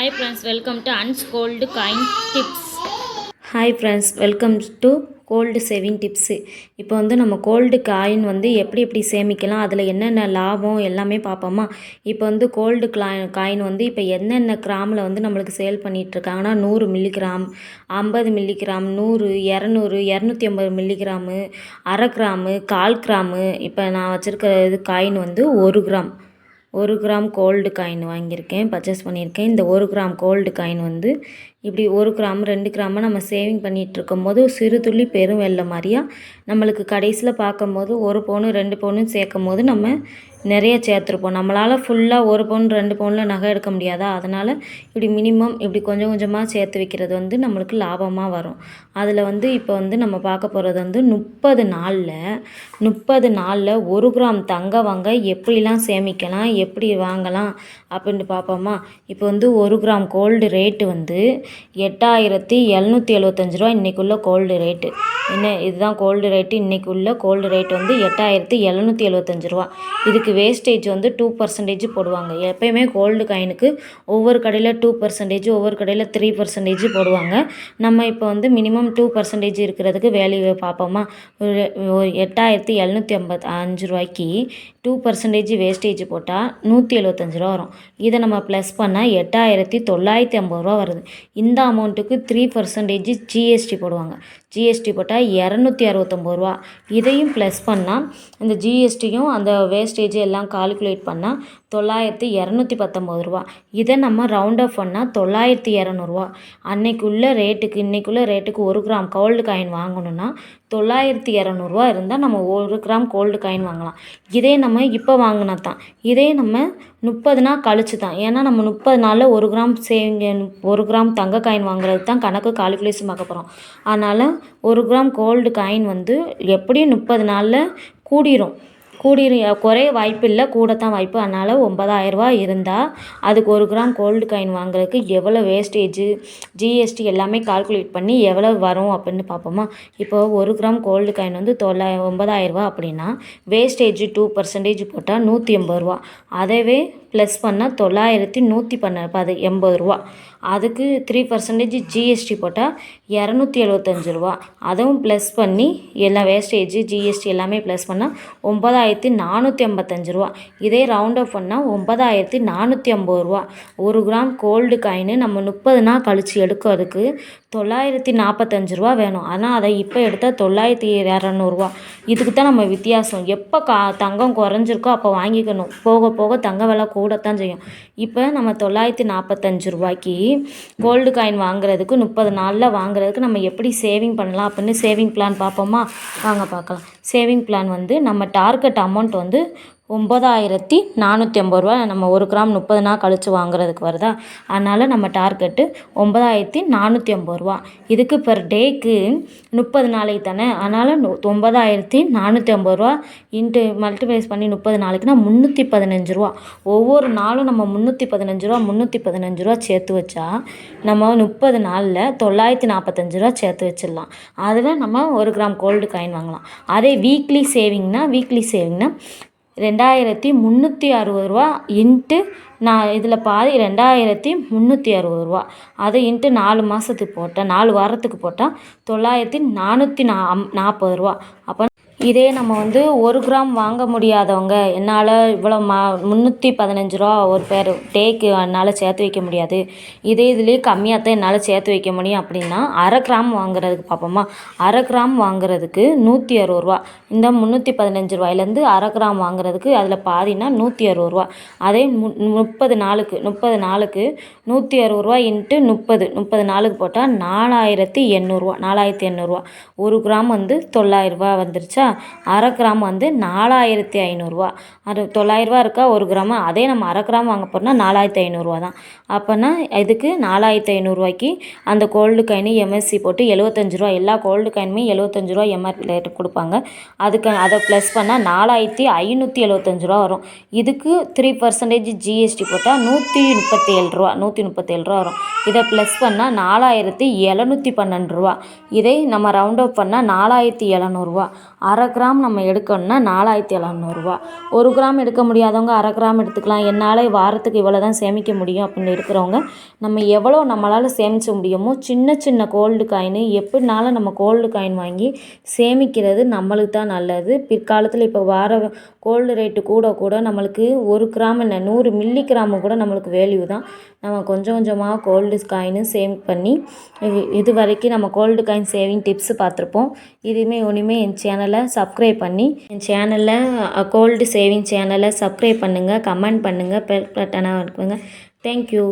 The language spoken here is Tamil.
Hi friends welcome to அன்ஸ் gold coin tips hi friends welcome to gold saving tips இப்போ வந்து நம்ம கோல்டு காயின் வந்து எப்படி எப்படி சேமிக்கலாம் அதில் என்னென்ன லாபம் எல்லாமே பார்ப்போமா? இப்போ வந்து கோல்டு கிளா காயின் வந்து இப்போ என்னென்ன கிராமில் வந்து நம்மளுக்கு சேல் பண்ணிகிட்ருக்காங்கன்னா நூறு மில்லிகிராம் ஐம்பது மில்லிகிராம் நூறு இரநூறு இரநூத்தி ஐம்பது மில்லிகிராமு அரை கிராமு கால் கிராமு இப்போ நான் வச்சுருக்க இது காயின் வந்து ஒரு கிராம் ஒரு கிராம் கோல்டு காயின் வாங்கியிருக்கேன் பர்ச்சேஸ் பண்ணியிருக்கேன். இந்த ஒரு கிராம் கோல்டு காயின் வந்து இப்படி ஒரு கிராம் ரெண்டு கிராம நம்ம சேவிங் பண்ணிகிட்ருக்கும் போது சிறு துள்ளி பெரும் வெள்ளம் மாதிரியா? நம்மளுக்கு கடைசியில் பார்க்கும்போது ஒரு பவுனு ரெண்டு பவுனும் சேர்க்கும் போது நம்ம நிறைய சேர்த்துருப்போம். நம்மளால் ஃபுல்லாக ஒரு பவுன் ரெண்டு பவுனில் நகை எடுக்க முடியாதா? அதனால் இப்படி மினிமம் இப்படி கொஞ்சம் கொஞ்சமாக சேர்த்து வைக்கிறது வந்து நம்மளுக்கு லாபமாக வரும். அதில் வந்து இப்போ வந்து நம்ம பார்க்க போகிறது வந்து முப்பது நாளில் முப்பது நாளில் ஒரு கிராம் தங்க வாங்க எப்படிலாம் சேமிக்கலாம் எப்படி வாங்கலாம் அப்படின்ட்டு பார்ப்போமா? இப்போ வந்து ஒரு கிராம் கோல்டு ரேட்டு வந்து எட்டாயிரத்தி எழுநூற்றி எழுபத்தஞ்சு ரூபா இன்றைக்குள்ள கோல்டு ரேட்டு என்ன? இதுதான் கோல்டு ரேட்டு இன்றைக்கி உள்ள கோல்டு ரேட் வந்து எட்டாயிரத்தி எழுநூற்றி எழுபத்தஞ்சு ரூபா இதுக்கு வேஸ்டேஜ் வந்து டூ பர்சன்டேஜ் போடுவாங்க. எப்பயுமே கோல்டு காயினுக்கு ஒவ்வொரு கடையில் டூ பர்சன்டேஜ் ஒவ்வொரு கடையில் த்ரீ பர்சன்டேஜ் போடுவாங்க. நம்ம இப்போ வந்து மினிமம் டூ பர்சன்டேஜ் இருக்கிறதுக்கு வேல்யூ பார்ப்போமா? ஒரு ஒரு எட்டாயிரத்தி எழுநூற்றி ஐம்பத்தி அஞ்சு ரூபாய்க்கு டூ பர்சன்டேஜ் வேஸ்டேஜ் போட்டால் நூற்றி எழுபத்தஞ்சு ரூபா வரும். இதை நம்ம ப்ளஸ் பண்ணால் எட்டாயிரத்தி தொள்ளாயிரத்தி ஐம்பது ரூபா வருது. இந்த அமௌண்ட்டுக்கு த்ரீ பர்சன்டேஜ் ஜிஎஸ்டி போடுவாங்க. ஜிஎஸ்டி போட்டால் இரநூத்தி அறுபத்தொம்பது ரூபா. இதையும் ப்ளஸ் பண்ணால் இந்த ஜிஎஸ்டியும் அந்த வேஸ்டேஜ் எல்லாம் கால்குலேட் பண்ணால் தொள்ளாயிரத்தி இரநூத்தி பத்தொம்பது ரூபா. இதை நம்ம ரவுண்ட் ஆஃப் பண்ணால் தொள்ளாயிரத்தி இரநூறுவா அன்னைக்குள்ள ரேட்டுக்கு இன்றைக்குள்ள ரேட்டுக்கு ஒரு கிராம் கோல்டு காயின் வாங்கணுன்னா தொள்ளாயிரத்தி இரநூறுவா இருந்தால் நம்ம ஒரு கிராம் கோல்டு காயின் வாங்கலாம். இதே நம்ம இப்போ வாங்கினா தான் இதே நம்ம முப்பது நாள் கழிச்சு தான் ஏன்னா நம்ம முப்பது நாளில் ஒரு கிராம் சேவிங்க ஒரு கிராம் தங்க காயின் வாங்குறது தான் கணக்கு கால்குலேஷன் பார்க்க போகிறோம் அதனால் ஒரு கிராம் கோல்டு காயின் வந்து எப்படியும் முப்பது நாளில் கூடிரும். கூடிரு குறைய வாய்ப்பு இல்லை கூட தான் வாய்ப்பு. அதனால் ஒம்பதாயிரரூவா இருந்தால் அதுக்கு ஒரு கிராம் கோல்டு காயின் வாங்குறதுக்கு எவ்வளோ வேஸ்டேஜு ஜிஎஸ்டி எல்லாமே கால்குலேட் பண்ணி எவ்வளோ வரும் அப்படின்னு பார்ப்போமா. இப்போ ஒரு கிராம் கோல்டு காயின் வந்து தொள்ளாய ஒம்பதாயிரரூவா அப்படின்னா வேஸ்டேஜ் டூ பர்சன்டேஜ் போட்டால் நூற்றி எண்பது ரூபா அதவே ப்ளஸ் பண்ணால் தொள்ளாயிரத்தி நூற்றி பண்ண பது எண்பது ரூபா அதுக்கு த்ரீ பர்சன்டேஜ் ஜிஎஸ்டி போட்டால் இரநூத்தி எழுபத்தஞ்சு ரூபா. அதுவும் ப்ளஸ் பண்ணி எல்லா வேஸ்டேஜ் ஜிஎஸ்டி எல்லாமே ப்ளஸ் பண்ணால் ஒன்பதாயிரத்தி நானூற்றி ஐம்பத்தஞ்சு ரூபா. இதே ரவுண்ட் அப் பண்ணால் ஒன்பதாயிரத்தி நானூற்றி ஐம்பது ரூபா. ஒரு கிராம் கோல்டு காயினு நம்ம முப்பது நாள் கழித்து எடுக்கிறதுக்கு தொள்ளாயிரத்தி நாற்பத்தஞ்சு ரூபா வேணும். ஆனால் அதை இப்போ எடுத்தால் தொள்ளாயிரத்தி இரநூறுவா. இதுக்கு தான் நம்ம வித்தியாசம். எப்போ கா தங்கம் குறைஞ்சிருக்கோ அப்போ வாங்கிக்கணும். போக போக தங்க விலை கூடத்தான் செய்யும். இப்போ நம்ம தொள்ளாயிரத்தி நாற்பத்தஞ்சு ரூபாய்க்கு கோல்டு காயின் வாங்குறதுக்கு முப்பது நாளில் வாங்குறதுக்கு நம்ம எப்படி சேவிங் பண்ணலாம் அப்படின்னு சேவிங் பிளான் பார்ப்போமா? வாங்க பார்க்கலாம். சேவிங் பிளான் வந்து நம்ம டார்கெட் அமௌண்ட் வந்து ஒம்பதாயிரத்தி நானூற்றி ஐம்பது ரூபா நம்ம ஒரு கிராம் முப்பது நாள் கழித்து வாங்குறதுக்கு வருதா? அதனால் நம்ம டார்கெட்டு ஒம்பதாயிரத்தி நானூற்றி ஐம்பது ரூபா. இதுக்கு பெர் டேக்கு முப்பது நாளைக்கு தானே? அதனால் ஒம்பதாயிரத்தி நானூற்றி ஐம்பது ரூபா இன்ட்டு மல்டிப்ளைஸ் பண்ணி முப்பது நாளைக்குனா முந்நூற்றி பதினஞ்சு ரூபா. ஒவ்வொரு நாளும் நம்ம முந்நூற்றி பதினஞ்சு ரூபா முந்நூற்றி பதினஞ்சு ரூபா சேர்த்து வச்சா நம்ம முப்பது நாளில் தொள்ளாயிரத்தி நாற்பத்தஞ்சு ரூபா சேர்த்து வச்சிடலாம். அதில் நம்ம ஒரு கிராம் கோல்டு காயின் வாங்கலாம். அதே வீக்லி சேவிங்னா வீக்லி சேவிங்னா ரெண்டாயிரத்தி முந்நூற்றி அறுபது ரூபா இன்ட்டு நான் இதில் பாதி ரெண்டாயிரத்தி முந்நூற்றி அறுபது ரூபா. அதை இன்ட்டு நாலு மாதத்துக்கு போட்டால் நாலு வாரத்துக்கு போட்டால் தொள்ளாயிரத்தி நானூற்றி நா நாற்பது ரூபா. அப்போ இதே நம்ம வந்து ஒரு கிராம் வாங்க முடியாதவங்க என்னால் இவ்வளோ மா முந்நூற்றி பதினஞ்சு ரூபா ஒரு பேர் டேக்கு என்னால் சேர்த்து வைக்க முடியாது. இதே இதுலேயே கம்மியாக தான் என்னால் சேர்த்து வைக்க முடியும் அப்படின்னா அரை கிராம் வாங்குறதுக்கு பார்ப்போமா அரை கிராம் வாங்குறதுக்கு நூற்றி அறுபது ரூபா. இந்த முந்நூற்றி பதினஞ்சு ரூபாயிலேருந்து அரை கிராம் வாங்குறதுக்கு அதில் பாதினா நூற்றி அறுபது ரூபா. அதே மு முப்பது நாளுக்கு முப்பது நாளுக்கு நூற்றி அறுபது ரூபா இன்ட்டு முப்பது முப்பது நாளுக்கு போட்டால் நாலாயிரத்தி எண்ணூறுரூவா நாலாயிரத்தி எண்ணூறுரூவா ஒரு கிராம் வந்து தொள்ளாயிரரூபா வந்துருச்சா? அரை கிராம் வந்து நாலாயிரத்தி ஐநூறுரூவா அது தொள்ளாயிரரூவா இருக்கா ஒரு கிராம். அதே நம்ம அரை கிராம் வாங்க போகிறோம்னா நாலாயிரத்தி ஐநூறுரூவா தான். அப்போனா இதுக்கு நாலாயிரத்தி ஐநூறுரூவாய்க்கு அந்த கோல்டு காயின் எம்எஸ்சி போட்டு எழுபத்தஞ்சு ரூபா எல்லா கோல்டு காயினுமே எழுபத்தஞ்சு ரூபா எம்ஆர்பி ரேட்டு கொடுப்பாங்க. அதுக்கு அதை ப்ளஸ் பண்ணால் நாலாயிரத்தி ஐநூற்றி எழுபத்தஞ்சு ரூபா வரும். இதுக்கு த்ரீ பர்சன்டேஜ் ஜிஎஸ்டி போட்டால் நூற்றி முப்பத்தி ஏழு ரூபா நூற்றி முப்பத்தேழு ரூபா வரும். இதை ப்ளஸ் பண்ணால் நாலாயிரத்தி எழுநூற்றி பன்னெண்டு ரூபா. இதை நம்ம ரவுண்ட் அப் பண்ணால் நாலாயிரத்தி எழுநூறுவா. அரை அரை கிராம் நம்ம எடுக்கணும்னா நாலாயிரத்தி எழுநூறுவா. ஒரு கிராம் எடுக்க முடியாதவங்க அரை கிராம் எடுத்துக்கலாம். என்னால் வாரத்துக்கு இவ்வளோ தான் சேமிக்க முடியும் அப்படின்னு இருக்கிறவங்க நம்ம எவ்வளோ நம்மளால் சேமிக்க முடியுமோ சின்ன சின்ன கோல்டு காயின் எப்படினாலும் நம்ம கோல்டு காயின் வாங்கி சேமிக்கிறது நம்மளுக்கு தான் நல்லது. பிற்காலத்தில் இப்போ வார கோல்டு ரேட்டு கூட கூட நம்மளுக்கு ஒரு கிராம் என்ன நூறு மில்லி கிராமு கூட நம்மளுக்கு வேல்யூ தான். நம்ம கொஞ்சம் கொஞ்சமாக கோல்டு காயினு சேவ் பண்ணி இது இது வரைக்கும் நம்ம கோல்டு காயின் சேவிங் டிப்ஸ் பார்த்துருப்போம். இதுவுமே ஒன்றுமே என் சேனலை சப்ஸ்கிரைப் பண்ணி என் சேனலில் கோல்டு சேவிங் சேனலை சப்ஸ்கிரைப் பண்ணுங்கள் கமெண்ட் பண்ணுங்கள் பெல் பட்டனை இருக்குங்க. Thank you